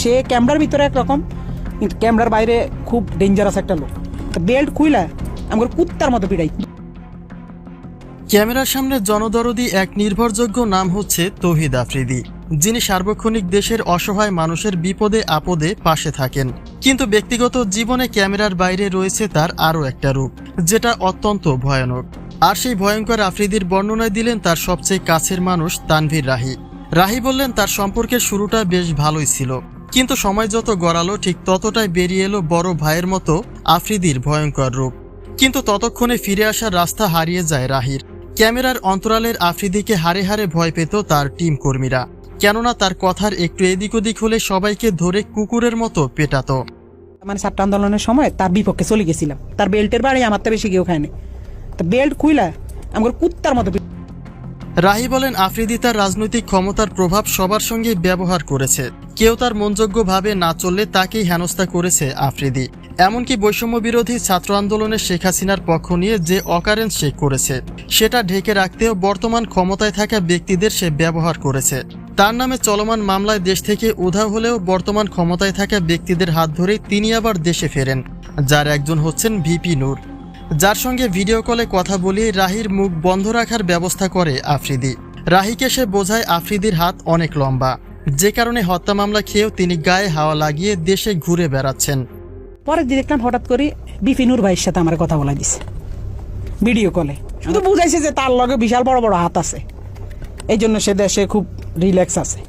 সে ক্যামেরার ভিতরে একরকম, কিন্তু ক্যামেরার বাইরে খুব ডেঞ্জারাস একটা লোক। বেল্ট খুইলা আমার কুত্তার মতো পিড়াই। ক্যামেরার সামনে জনদরদি এক নির্ভরযোগ্য নাম হচ্ছে তৌহিদ আফ্রিদি, যিনি সার্বক্ষণিক দেশের অসহায় মানুষের বিপদে আপদে পাশে থাকেন। কিন্তু ব্যক্তিগত জীবনে ক্যামেরার বাইরে রয়েছে তার আরও একটা রূপ, যেটা অত্যন্ত ভয়ানক। আর সেই ভয়ঙ্কর আফ্রিদির বর্ণনায় দিলেন তার সবচেয়ে কাছের মানুষ তানভীর রাহি। রাহি বললেন, তার সম্পর্কের শুরুটা বেশ ভালোই ছিল। কিন্তু সময় যত গড়ালো, ঠিক ততটাই বেরিয়ে এলো বড় ভাইয়ের মতো আফ্রিদির ভয়ঙ্কর রূপ। কিন্তু ততক্ষণে ফিরে আসার রাস্তা হারিয়ে যায় রাহির। ক্যামেরার অন্তরালের আফ্রিদিকে হারে হারে ভয় পেত তার টিম কর্মীরা। কেননা তার কথার একটু এদিক ওদিক হলে সবাইকে ধরে কুকুরের মতো পেটাতো। মানে ছাত্র আন্দোলনের সময় তার বিপক্ষে চলে গেছিলাম। তার বেল্টের বাড়ি আমার তো বেশি কেউ খায়নি তো বেল্ট খুইলা আমার কুত্তার মতো। রাহি বলেন, আফ্রিদি তার রাজনৈতিক ক্ষমতার প্রভাব সবার সঙ্গে ব্যবহার করেছে। কেউ তার মনযোগ্যভাবে না চললে তাকেই হেনস্থা করেছে আফ্রিদি। এমনকি বৈষম্য বিরোধী ছাত্র আন্দোলনে শেখ হাসিনার পক্ষ নিয়ে যে অকারেন্স সে করেছে, সেটা ঢেকে রাখতেও বর্তমান ক্ষমতায় থাকা ব্যক্তিদের সে ব্যবহার করেছে। তার নামে চলমান মামলায় দেশ থেকে উধাও হলেও বর্তমান ক্ষমতায় থাকা ব্যক্তিদের হাত ধরেই তিনি আবার দেশে ফেরেন, যার একজন হচ্ছেন ভিপি নূর। যার সঙ্গে ভিডিও কলে কথা বলিয়ে রাহির মুখ বন্ধ রাখার ব্যবস্থা করে আফ্রিদি। রাহিকে সে বোঝায় আফ্রিদির হাত অনেক লম্বা। যে কারণে হত্যা মামলা খেয়েও তিনি গায়ে হাওয়া লাগিয়ে দেশে ঘুরে বেড়াচ্ছেন। পরে দিয়ে দেখলাম হঠাৎ করে বিপিনুর ভাইয়ের সাথে আমার কথা বলা দিছে। ভিডিও কলে শুধু বুঝাইছে যে তার লগে বিশাল বড় বড় হাত আছে। এই জন্য সে দেশে খুব রিল্যাক্স আছে।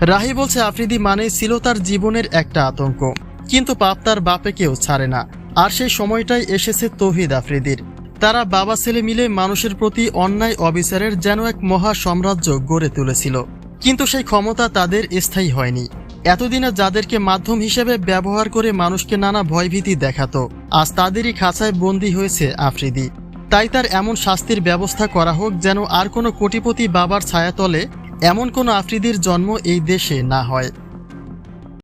রাহি বলছে আফ্রিদি মানেই ছিল তার জীবনের একটা আতঙ্ক। কিন্তু পাপ তার বাপেকেও ছাড়ে না। আর সেই সময়টাই এসেছে তৌহিদ আফ্রিদির। তারা বাবা ছেলে মিলে মানুষের প্রতি অন্যায় অবিচারের যেন এক মহা সাম্রাজ্য গড়ে তুলেছিল। কিন্তু সেই ক্ষমতা তাদের স্থায়ী হয়নি। এতদিনে যাদেরকে মাধ্যম হিসেবে ব্যবহার করে মানুষকে নানা ভয়ভীতি দেখাতো, আজ তাদেরই খাঁচায় বন্দী হয়েছে আফ্রিদি। তাই তার এমন শাস্তির ব্যবস্থা করা হোক যেন আর কোনো কোটিপতি বাবার ছায়াতলে এমন কোনো আফ্রিদির জন্ম এই দেশে না হয়।